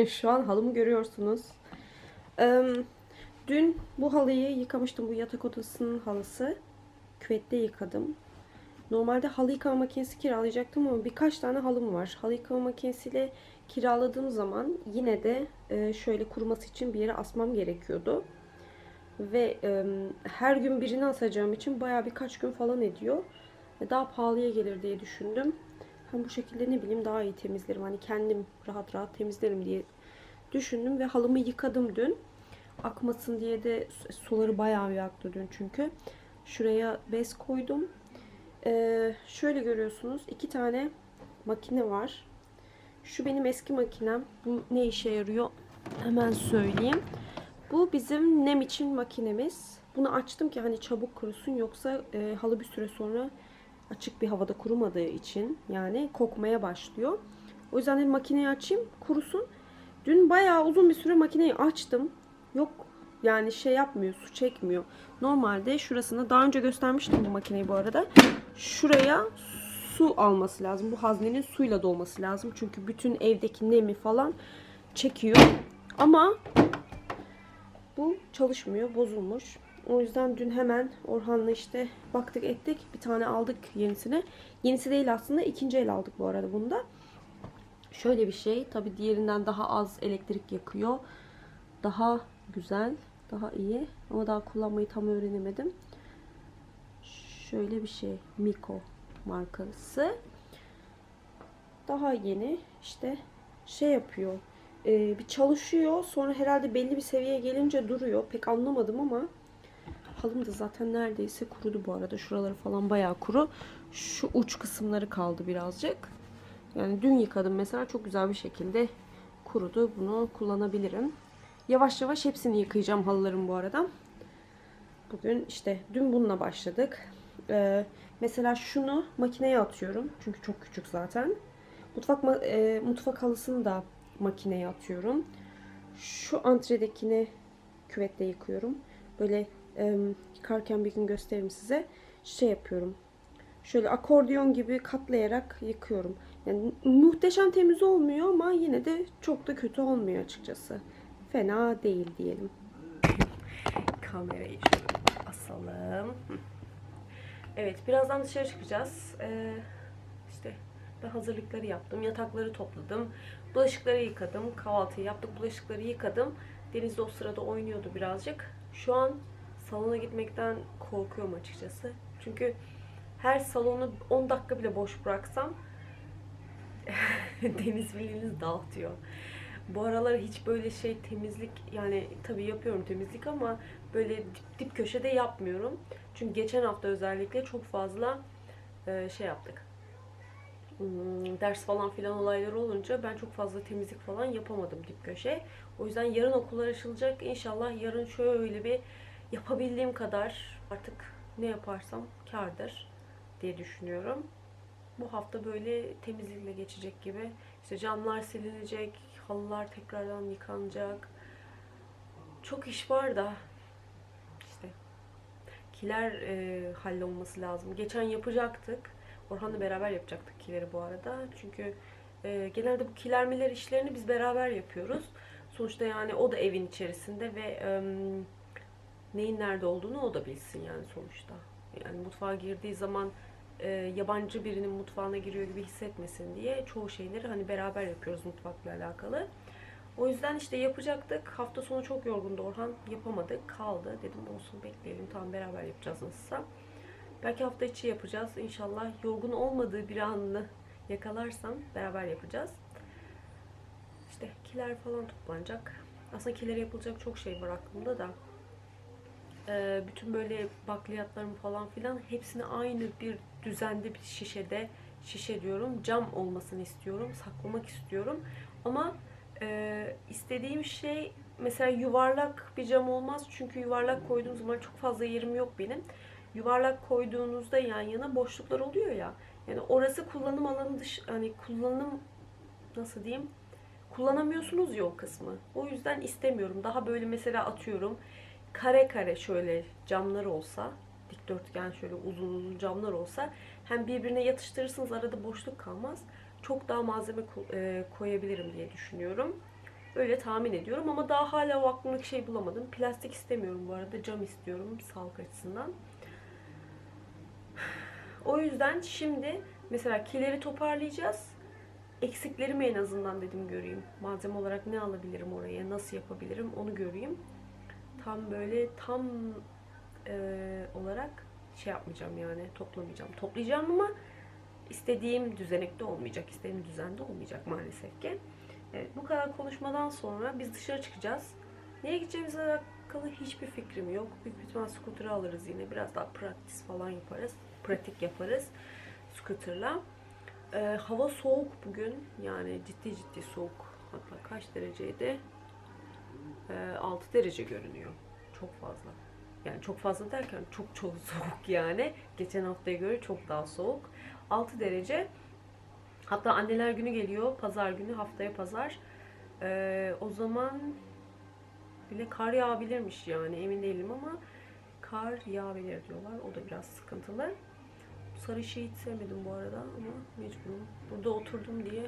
Şu an halımı görüyorsunuz. Dün bu halıyı yıkamıştım. Bu yatak odasının halısı. Küvette yıkadım. Normalde halı yıkama makinesi kiralayacaktım ama birkaç tane halım var. Halı yıkama makinesiyle kiraladığım zaman yine de e, şöyle kuruması için bir yere asmam gerekiyordu. Ve e, her gün birini asacağım için bayağı birkaç gün falan ediyor. Ve daha pahalıya gelir diye düşündüm. Hem bu şekilde ne bileyim daha iyi temizlerim. Hani kendim rahat rahat temizlerim diye düşündüm ve halımı yıkadım dün. Akmasın diye de su- suları bayağı bir aktı dün çünkü. Şuraya bez koydum. Ee, şöyle görüyorsunuz iki tane makine var. Şu benim eski makinem. Bu ne işe yarıyor? Hemen söyleyeyim. Bu bizim nem için makinemiz. Bunu açtım ki hani çabuk kurusun yoksa e, halı bir süre sonra açık bir havada kurumadığı için yani kokmaya başlıyor. O yüzden dedim makineyi açayım kurusun. Dün bayağı uzun bir süre makineyi açtım. Yok yani şey yapmıyor, su çekmiyor. Normalde şurasına daha önce göstermiştim bu makineyi bu arada. Şuraya su alması lazım. Bu haznenin suyla dolması lazım. Çünkü bütün evdeki nemi falan çekiyor. Ama bu çalışmıyor, bozulmuş. O yüzden dün hemen Orhan'la işte baktık ettik. Bir tane aldık yenisini. Yenisi değil aslında ikinci el aldık bu arada bunda. Şöyle bir şey. Tabi diğerinden daha az elektrik yakıyor. Daha güzel, daha iyi. Ama daha kullanmayı tam öğrenemedim. Şöyle bir şey. Miko markası. Daha yeni. işte şey yapıyor. Ee, bir çalışıyor. Sonra herhalde belli bir seviyeye gelince duruyor. Pek anlamadım ama halım da zaten neredeyse kurudu bu arada. Şuraları falan bayağı kuru. Şu uç kısımları kaldı birazcık. Yani dün yıkadım mesela çok güzel bir şekilde kurudu. Bunu kullanabilirim. Yavaş yavaş hepsini yıkayacağım halıların bu arada. Bugün işte dün bununla başladık. Ee, mesela şunu makineye atıyorum. Çünkü çok küçük zaten. Mutfak e, mutfak halısını da makineye atıyorum. Şu antredekini küvette yıkıyorum. Böyle e, yıkarken bir gün gösteririm size. Şey yapıyorum. Şöyle akordeon gibi katlayarak yıkıyorum. Yani muhteşem temiz olmuyor ama yine de çok da kötü olmuyor açıkçası. Fena değil diyelim. Kamerayı şöyle asalım. Evet, birazdan dışarı çıkacağız. Ee, işte ben hazırlıkları yaptım, yatakları topladım, bulaşıkları yıkadım, kahvaltıyı yaptık, bulaşıkları yıkadım. Deniz de o sırada oynuyordu birazcık. Şu an salona gitmekten korkuyorum açıkçası. Çünkü her salonu 10 dakika bile boş bıraksam Deniz bildiğiniz dağıtıyor. Bu aralar hiç böyle şey temizlik yani tabii yapıyorum temizlik ama böyle dip, dip köşede yapmıyorum. Çünkü geçen hafta özellikle çok fazla e, şey yaptık. Hmm, ders falan filan olayları olunca ben çok fazla temizlik falan yapamadım dip köşe. O yüzden yarın okullar açılacak. İnşallah yarın şöyle bir yapabildiğim kadar artık ne yaparsam kârdır diye düşünüyorum. Bu hafta böyle temizlikle geçecek gibi. İşte camlar silinecek, halılar tekrardan yıkanacak. Çok iş var da işte kiler e, hallolması lazım. Geçen yapacaktık. Orhan'la beraber yapacaktık kileri bu arada. Çünkü e, genelde bu kilermeler işlerini biz beraber yapıyoruz. Sonuçta yani o da evin içerisinde ve e, neyin nerede olduğunu o da bilsin yani sonuçta. Yani mutfağa girdiği zaman e, yabancı birinin mutfağına giriyor gibi hissetmesin diye çoğu şeyleri hani beraber yapıyoruz mutfakla alakalı. O yüzden işte yapacaktık. Hafta sonu çok yorgundu Orhan. Yapamadık. Kaldı. Dedim olsun bekleyelim. Tamam beraber yapacağız nasılsa. Belki hafta içi yapacağız. İnşallah yorgun olmadığı bir anını yakalarsam beraber yapacağız. İşte kiler falan toplanacak. Aslında kiler yapılacak çok şey var aklımda da. Ee, bütün böyle bakliyatlarım falan filan hepsini aynı bir düzende bir şişede şişe diyorum cam olmasını istiyorum saklamak istiyorum. Ama e, istediğim şey mesela yuvarlak bir cam olmaz çünkü yuvarlak koyduğum zaman çok fazla yerim yok benim. Yuvarlak koyduğunuzda yan yana boşluklar oluyor ya yani orası kullanım alanı dış hani kullanım nasıl diyeyim kullanamıyorsunuz ya o kısmı. O yüzden istemiyorum. Daha böyle mesela atıyorum kare kare şöyle camlar olsa dikdörtgen şöyle uzun uzun camlar olsa hem birbirine yatıştırırsınız arada boşluk kalmaz. Çok daha malzeme e, koyabilirim diye düşünüyorum. Öyle tahmin ediyorum ama daha hala o aklımdaki şey bulamadım. Plastik istemiyorum bu arada. Cam istiyorum sağlık açısından. O yüzden şimdi mesela kileri toparlayacağız. Eksiklerimi en azından dedim göreyim. Malzeme olarak ne alabilirim oraya, nasıl yapabilirim onu göreyim. Tam böyle tam e, olarak şey yapmayacağım yani toplamayacağım. Toplayacağım ama istediğim düzenekte olmayacak, istediğim düzende olmayacak maalesef ki. Evet, bu kadar konuşmadan sonra biz dışarı çıkacağız. Nereye gideceğimizle alakalı hiçbir fikrim yok. Büyük bir ihtimal scooter'ı alırız yine. Biraz daha praktis falan yaparız. Pratik yaparız scooter'la. Ee, hava soğuk bugün. Yani ciddi ciddi soğuk. Hatta kaç dereceydi? Ee, 6 derece görünüyor. Çok fazla. Yani çok fazla derken çok çok soğuk yani. Geçen haftaya göre çok daha soğuk. 6 derece. Hatta anneler günü geliyor. Pazar günü haftaya pazar. Ee, o zaman bile kar yağabilirmiş yani emin değilim ama kar yağabilir diyorlar. O da biraz sıkıntılı. Sarı şeyi hiç sevmedim bu arada ama mecburum. Burada oturdum diye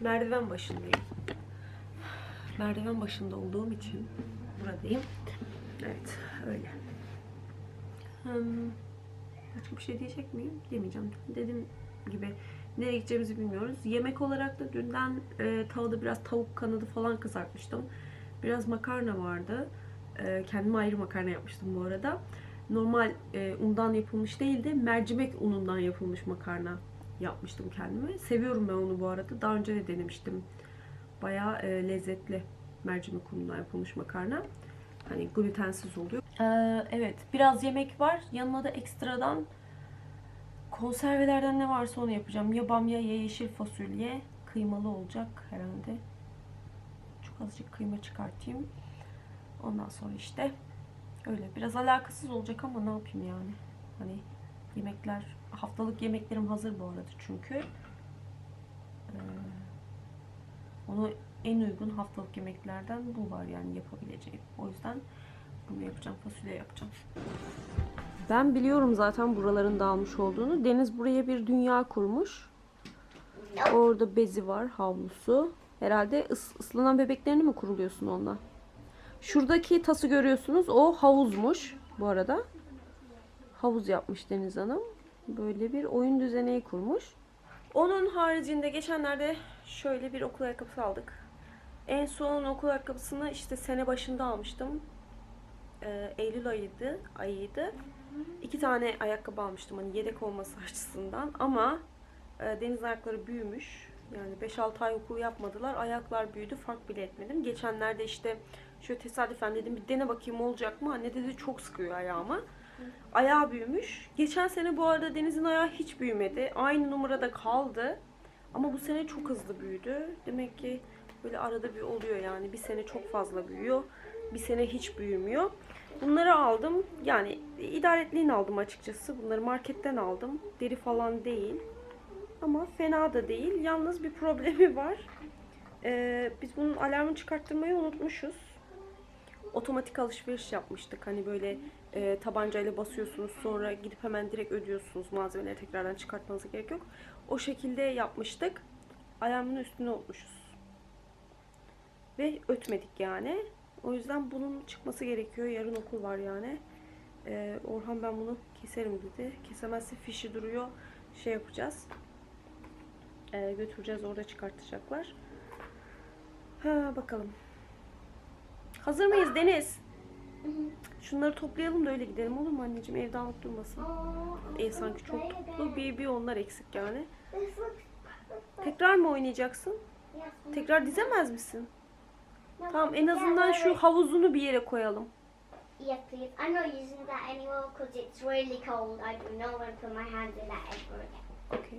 merdiven başındayım. Merdiven başında olduğum için buradayım. Evet öyle. Hmm, başka bir şey diyecek miyim? Demeyeceğim. Dediğim gibi nereye gideceğimizi bilmiyoruz. Yemek olarak da dünden e, tavada biraz tavuk kanadı falan kızartmıştım. Biraz makarna vardı. E, kendime ayrı makarna yapmıştım bu arada. Normal e, undan yapılmış değil de mercimek unundan yapılmış makarna yapmıştım kendime. Seviyorum ben onu bu arada. Daha önce de denemiştim. Bayağı e, lezzetli mercimek unundan yapılmış makarna. Hani glutensiz oluyor. Ee, evet biraz yemek var. Yanına da ekstradan konservelerden ne varsa onu yapacağım. Ya bamya ya yeşil fasulye. Kıymalı olacak herhalde. Çok azıcık kıyma çıkartayım. Ondan sonra işte öyle biraz alakasız olacak ama ne yapayım yani. Hani yemekler haftalık yemeklerim hazır bu arada çünkü. Ee, onu en uygun haftalık yemeklerden bu var yani yapabileceğim. O yüzden bunu yapacağım. Fasulye yapacağım. Ben biliyorum zaten buraların dağılmış olduğunu. Deniz buraya bir dünya kurmuş. Orada bezi var, havlusu. Herhalde ıs- ıslanan bebeklerini mi kuruluyorsun onunla? Şuradaki tası görüyorsunuz. O havuzmuş bu arada. Havuz yapmış Deniz Hanım. Böyle bir oyun düzeneği kurmuş. Onun haricinde geçenlerde şöyle bir okul ayakkabısı aldık. En son okul ayakkabısını işte sene başında almıştım. Ee, Eylül ayıydı, ayıydı. İki tane ayakkabı almıştım hani yedek olması açısından ama e, deniz ayakları büyümüş. Yani 5-6 ay okul yapmadılar. Ayaklar büyüdü. Fark bile etmedim. Geçenlerde işte şöyle tesadüfen dedim bir dene bakayım olacak mı? Anne dedi çok sıkıyor ayağıma. Ayağı büyümüş. Geçen sene bu arada Deniz'in ayağı hiç büyümedi. Aynı numarada kaldı. Ama bu sene çok hızlı büyüdü. Demek ki böyle arada bir oluyor yani. Bir sene çok fazla büyüyor. Bir sene hiç büyümüyor. Bunları aldım. Yani idaretliğini aldım açıkçası. Bunları marketten aldım. Deri falan değil. Ama fena da değil. Yalnız bir problemi var. Ee, biz bunun alarmını çıkarttırmayı unutmuşuz. Otomatik alışveriş yapmıştık. Hani böyle e, tabancayla basıyorsunuz sonra gidip hemen direkt ödüyorsunuz. Malzemeleri tekrardan çıkartmanıza gerek yok. O şekilde yapmıştık. Alarmın üstüne unutmuşuz. Ve ötmedik yani. O yüzden bunun çıkması gerekiyor. Yarın okul var yani. Ee, Orhan ben bunu keserim dedi. Kesemezse fişi duruyor. Şey yapacağız. Ee, götüreceğiz orada çıkartacaklar. Ha bakalım. Hazır mıyız Deniz? Şunları toplayalım da öyle gidelim olur mu anneciğim? Ev dağınık durmasın. Ev sanki çok toplu. Bir, bir onlar eksik yani. Tekrar mı oynayacaksın? Tekrar dizemez misin? Tamam en azından şu havuzunu bir yere koyalım. Yes, please. I'm not using that anymore because it's really cold. I do not want to put my hands in that ever again. Okey.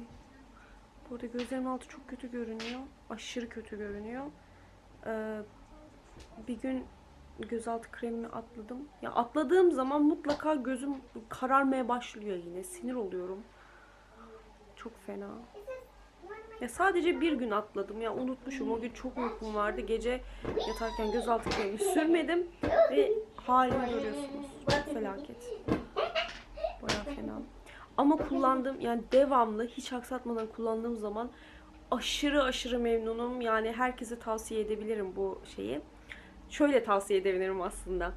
Burada gözlerimin altı çok kötü görünüyor. Aşırı kötü görünüyor. Ee, bir gün gözaltı kremini atladım. Ya atladığım zaman mutlaka gözüm kararmaya başlıyor yine. Sinir oluyorum. Çok fena. Ya sadece bir gün atladım ya unutmuşum. O gün çok uykum vardı. Gece yatarken gözaltı kremi sürmedim ve halimi görüyorsunuz. Çok felaket. Bayağı fena. Ama kullandığım yani devamlı hiç aksatmadan kullandığım zaman aşırı aşırı memnunum. Yani herkese tavsiye edebilirim bu şeyi. Şöyle tavsiye edebilirim aslında.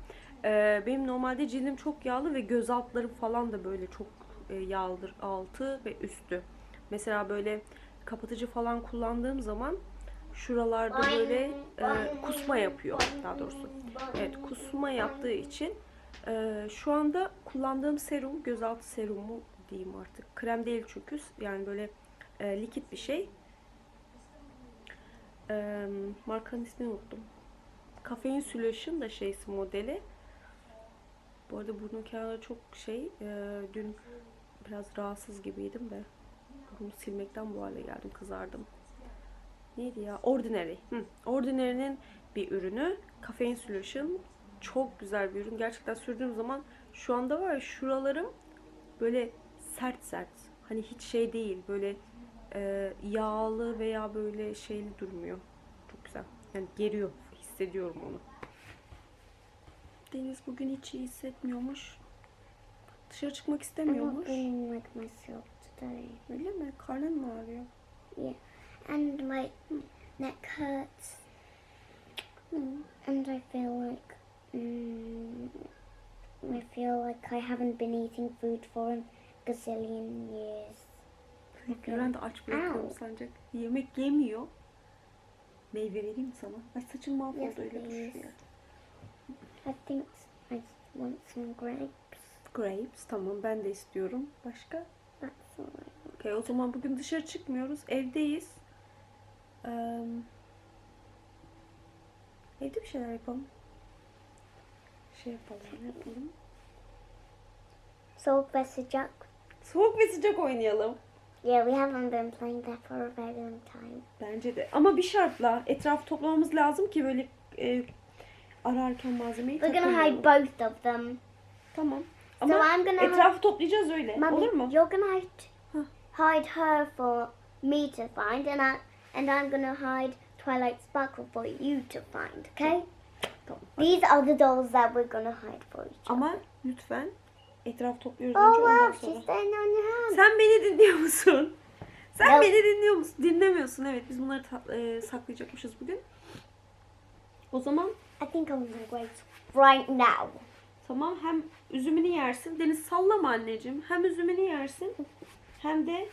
Ee, benim normalde cildim çok yağlı ve göz altlarım falan da böyle çok e, yağlıdır altı ve üstü. Mesela böyle kapatıcı falan kullandığım zaman şuralarda böyle e, kusma yapıyor daha doğrusu. Evet kusma yaptığı için e, şu anda kullandığım serum gözaltı serumu diyeyim artık. Krem değil çünkü yani böyle e, likit bir şey. E, markanın ismini unuttum. Kafein Solution da şeysi modeli. Bu arada burnum kenarları çok şey. e, dün biraz rahatsız gibiydim de. Burnumu silmekten bu hale geldim. Kızardım. Neydi ya? Ordinary. Hı. Ordinary'nin bir ürünü. Kafein Solution. Çok güzel bir ürün. Gerçekten sürdüğüm zaman şu anda var ya şuralarım böyle sert sert. Hani hiç şey değil. Böyle e, yağlı veya böyle şeyli durmuyor. Çok güzel. Yani geriyor. Hissediyorum onu. Deniz bugün hiç iyi hissetmiyormuş. Dışarı çıkmak istemiyormuş. feeling like myself today. Öyle mi? Karnın mı ağrıyor? Yeah. And my neck hurts. And I feel like mm, I feel like I haven't been eating food for a gazillion years. Gören de aç bırakıyorum sancak. Yemek yemiyor. Meyve vereyim sana. Ay saçım mahvoldu Yes, öyle duruyor. I think I want some grapes. Grapes tamam ben de istiyorum. Başka? Okey o zaman bugün dışarı çıkmıyoruz. Evdeyiz. Eee, evde bir şeyler yapalım. Şey yapalım. Ne yapalım? Soğuk ve sıcak. Soğuk ve sıcak oynayalım. Yeah, we haven't been playing that for a very long time. Bence de. Ama bir şartla etrafı toplamamız lazım ki böyle e, ararken malzemeyi We're gonna hide both of them. Tamam. So Ama I'm gonna etrafı toplayacağız öyle. Mummy, Olur mu? you're gonna hide, her for me to find, and I and I'm gonna hide Twilight Sparkle for you to find. Okay? Tamam. These are the dolls that we're gonna hide for each other. Ama lütfen etraf topluyoruz Oh önce ondan wow, sonra. she's on your hand. Sen beni dinliyor musun? Sen Yok. beni dinliyor musun? Dinlemiyorsun. Evet biz bunları e, saklayacakmışız bugün. O zaman I think I want some grapes right now. Tamam hem üzümünü yersin. Deniz sallama anneciğim. Hem üzümünü yersin hem de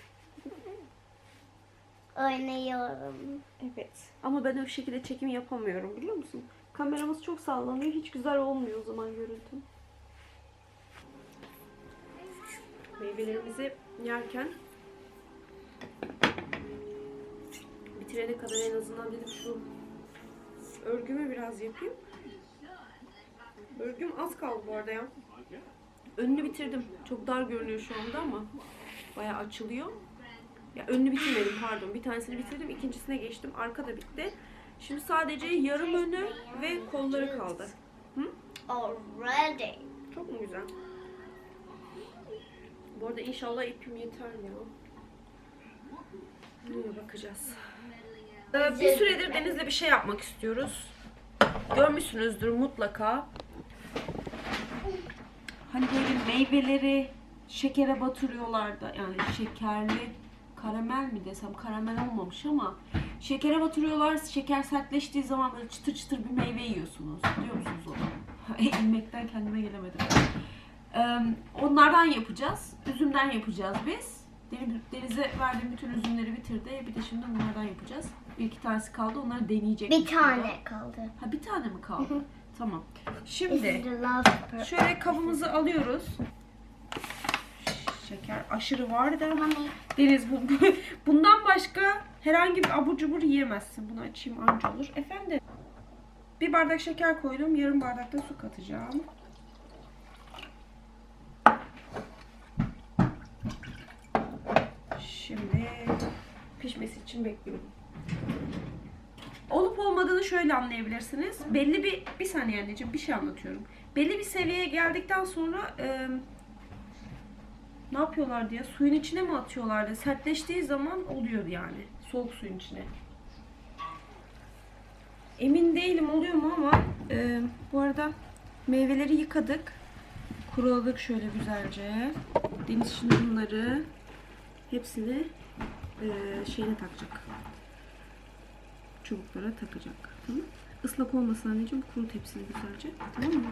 Oynuyorum. evet. Ama ben o şekilde çekim yapamıyorum biliyor musun? Kameramız çok sallanıyor. Hiç güzel olmuyor o zaman görüntüm. Meyvelerimizi yerken bitirene kadar en azından dedim şu örgümü biraz yapayım. Örgüm az kaldı bu arada ya. Önünü bitirdim. Çok dar görünüyor şu anda ama bayağı açılıyor. Ya önünü bitirmedim pardon. Bir tanesini bitirdim. ikincisine geçtim. Arka da bitti. Şimdi sadece yarım önü ve kolları kaldı. Already. Çok mu güzel? Bu arada inşallah ipim yeter ya. Buna bakacağız. Ee, bir süredir Deniz'le bir şey yapmak istiyoruz. Görmüşsünüzdür mutlaka. Hani böyle meyveleri şekere batırıyorlar da yani şekerli karamel mi desem karamel olmamış ama şekere batırıyorlar. Şeker sertleştiği zaman böyle çıtır çıtır bir meyve yiyorsunuz. Biliyor musunuz onu? İlmekten kendime gelemedim. Ee, onlardan yapacağız. Üzümden yapacağız biz. Deniz- Deniz'e verdiğim bütün üzümleri bitirdi. Bir de şimdi bunlardan yapacağız. Bir iki tanesi kaldı. Onları deneyecek. Bir tane kaldı. Ha bir tane mi kaldı? Tamam. Şimdi şöyle kabımızı alıyoruz. Şeker aşırı var da Deniz bu, bundan başka herhangi bir abur cubur yiyemezsin. Bunu açayım anca olur. Efendim. Bir bardak şeker koydum. Yarım bardak da su katacağım. Şimdi pişmesi için bekliyorum. Olup olmadığını şöyle anlayabilirsiniz. Belli bir bir saniye anneciğim bir şey anlatıyorum. Belli bir seviyeye geldikten sonra e, ne yapıyorlardı ya? Suyun içine mi atıyorlardı? Sertleştiği zaman oluyor yani. Soğuk suyun içine. Emin değilim oluyor mu ama e, bu arada meyveleri yıkadık. Kuruladık şöyle güzelce. Deniz şimdi bunları hepsini e, şeyine takacak. Çubuklara takacak. Tamam Islak olmasın anneciğim. Kuru tepsini güzelce. Tamam mı?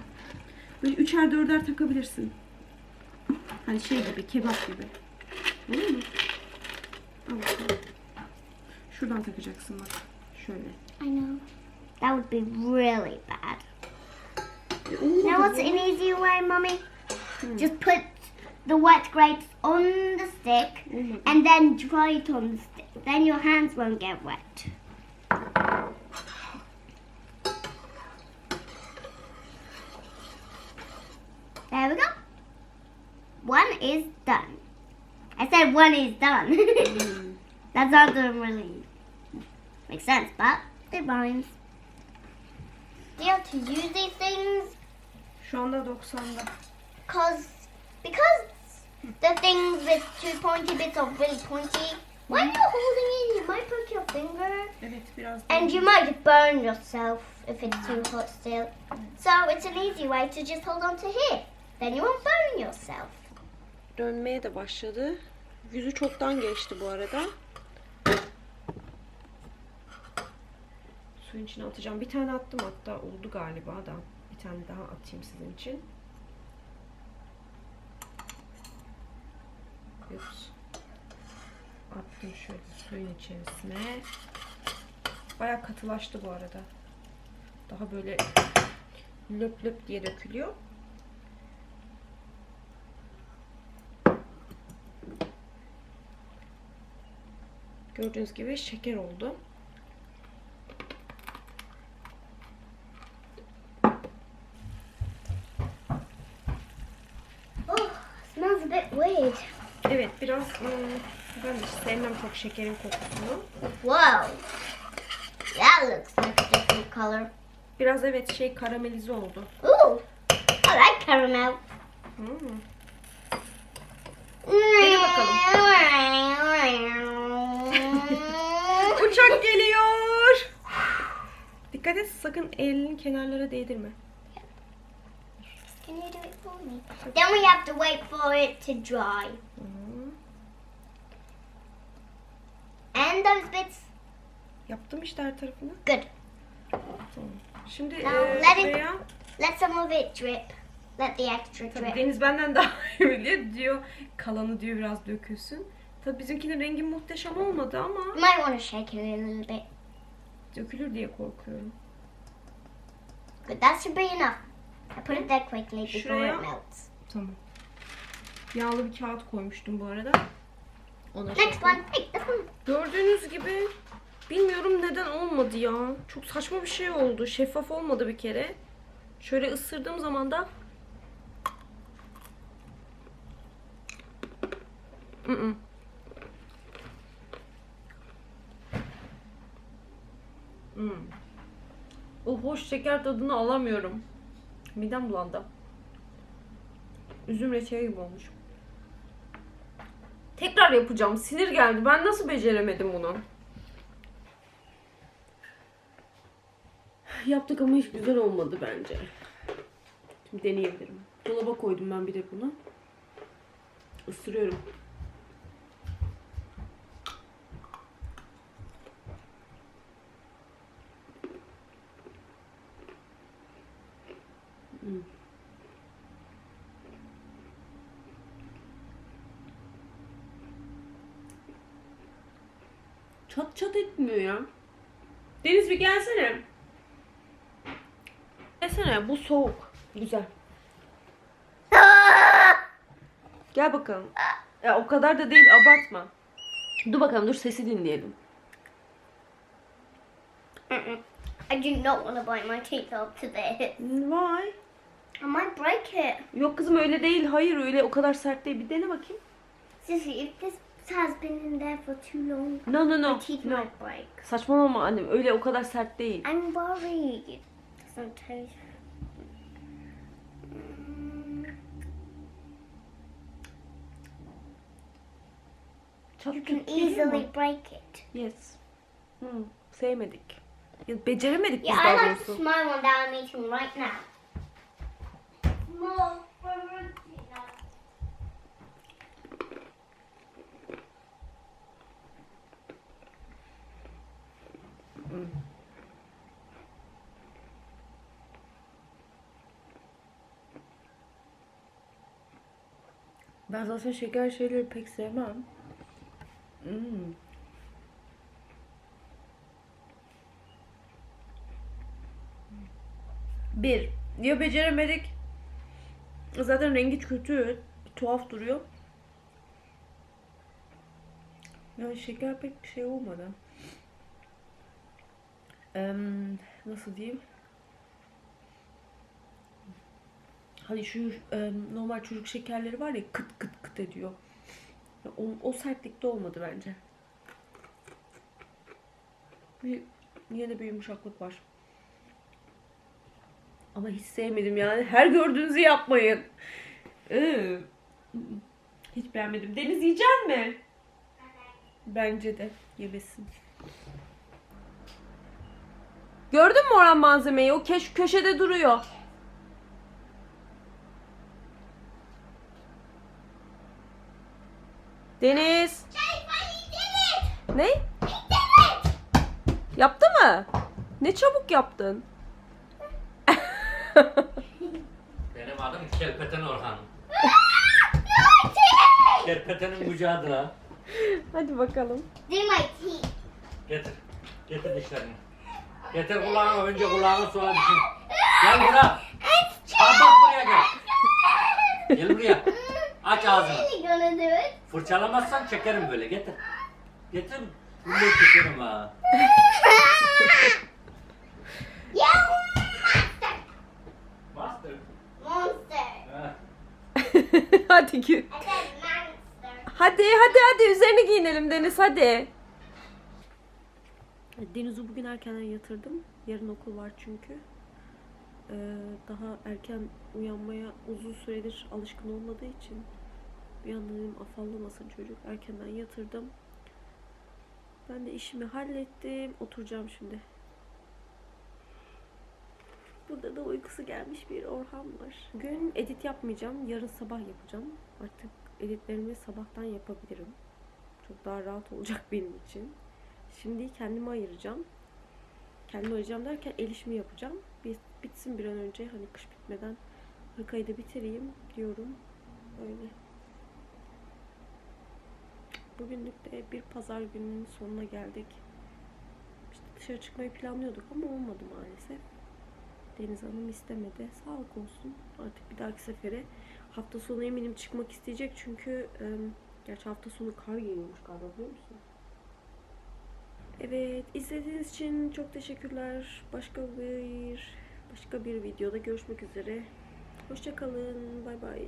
Böyle üçer dörder takabilirsin. Hani şey gibi, kebap gibi. Olur mu? Al bakalım. Şuradan takacaksın bak. Şöyle. I know. That would be really bad. E, Now olmadı what's bu. an easy way, Mummy? Just put the wet grapes on the stick and then dry it on the stick. Then your hands won't get wet. Is done. I said one is done. Hmm. that doesn't really make sense, but it rhymes. Do you have to use these things? Şu anda 90'da. Cause because the things with two pointy bits are really pointy. When you're holding it, you might break your finger, Evet and you might burn yourself if it's too hot still. So it's an easy way to just hold on to here. Then you won't burn yourself. Dönmeye de başladı. Yüzü çoktan geçti bu arada. Suyun içine atacağım. Bir tane attım hatta oldu galiba da. Bir tane daha atayım sizin için. Ups. Attım şöyle suyun içerisine. Baya katılaştı bu arada. Daha böyle löp löp diye dökülüyor. Gördüğünüz gibi şeker oldu. Oh, smells a bit weird. Evet biraz ım, ben de sevmem çok şekerin kokusunu. Whoa. That looks like a different color. Biraz evet şey karamelize oldu. Ooh, I like caramel. Hmm. bakalım. Uçak geliyor. Dikkat et sakın elini kenarlara değdirme. Can you do it for me? Then we have to wait for it to dry. Hmm. And those bits, Yaptım işte her tarafını. good. Tamam. Şimdi Now e, let it- Let some of it drip. Let the extra Tabii drip. Deniz benden daha iyi biliyor. Diyor kalanı diyor biraz dökülsün. Tabii bizimkinin rengi muhteşem olmadı ama You might want to shake it a little bit. dökülür diye korkuyorum. Good, that should be enough. I put it there quickly before Şuraya- it melts. Tamam. Yağlı bir kağıt koymuştum bu arada. Ona Next şekil- one. Hey, this one. Gördüğünüz gibi bilmiyorum neden olmadı ya. Çok saçma bir şey oldu. Şeffaf olmadı bir kere. Şöyle ısırdığım zaman da Mm-mm. Hmm. O hoş şeker tadını alamıyorum. Midem bulandı. Üzüm reçeli gibi olmuş. Tekrar yapacağım. Sinir geldi. Ben nasıl beceremedim bunu? Yaptık ama hiç güzel olmadı bence. Şimdi deneyebilirim. Dolaba koydum ben bir de bunu. Isırıyorum. Hmm. Çat çat etmiyor ya. Deniz bir gelsene. Gelsene bu soğuk. Güzel. Gel bakalım. Ya o kadar da değil abartma. Dur bakalım dur sesi dinleyelim. I do not want to bite my teeth to this. Vay. I might break it. Yok kızım öyle değil. Hayır öyle o kadar sert değil. Bir dene bakayım. Sissy, if this has been in there for too long, No no no. my teeth no. might break. Saçmalama annem. Öyle o kadar sert değil. I'm worried. Mm, Çat You can easily break it. Yes. Hmm, sevmedik. Ya, beceremedik biz Yeah, I daha like doğrusu. small one that I'm eating right now. Ben zaten şeker şeyleri pek sevmem. Hmm. Bir. Ya beceremedik Zaten rengi kötü, bir tuhaf duruyor. Yani şeker pek şey olmadı. Em, nasıl diyeyim? Hani şu em, normal çocuk şekerleri var ya kıt kıt kıt ediyor. O, o sertlikte olmadı bence. Bir, yine bir yumuşaklık var. Ama hiç sevmedim yani. Her gördüğünüzü yapmayın. Iı. Hiç beğenmedim. Deniz yiyecek mi? Bence de yemesin. Gördün mü oran malzemeyi? O keş köşede duruyor. Deniz. Ne? Yaptı mı? Ne çabuk yaptın. Benim adım Kerpeten Orhan. Kerpetenin kucağıdır ha. Hadi bakalım. My teeth. Getir. Getir dişlerini. Getir kulağını önce kulağını sonra dişini. Gel buraya. Al bak buraya gel. Gel buraya. Aç ağzını. Really gonna do it? Fırçalamazsan çekerim böyle. Getir. Getir. Bunu çekerim ha. Yeah, Master. monster. Ha. Hadi monster. Hadi hadi hadi üzerine giyinelim Deniz hadi. Deniz'i bugün erkenden yatırdım. Yarın okul var çünkü. Ee, daha erken uyanmaya uzun süredir alışkın olmadığı için bir anda dedim afallamasın çocuk. Erkenden yatırdım. Ben de işimi hallettim. Oturacağım şimdi. Burada da uykusu gelmiş bir Orhan var. Bugün edit yapmayacağım. Yarın sabah yapacağım. Artık editlerimi sabahtan yapabilirim. Çok daha rahat olacak benim için. Şimdi kendime ayıracağım. Kendime ayıracağım derken el işimi yapacağım. Bir, bitsin bir an önce hani kış bitmeden hırkayı da bitireyim diyorum. Öyle. Bugünlük de bir pazar gününün sonuna geldik. İşte dışarı çıkmayı planlıyorduk ama olmadı maalesef. Deniz Hanım istemedi. Sağlık olsun. Artık bir dahaki sefere hafta sonu eminim çıkmak isteyecek çünkü e, gerçi hafta sonu kar geliyormuş galiba biliyor musun? Evet, izlediğiniz için çok teşekkürler. Başka bir başka bir videoda görüşmek üzere. Hoşçakalın. Bay bay.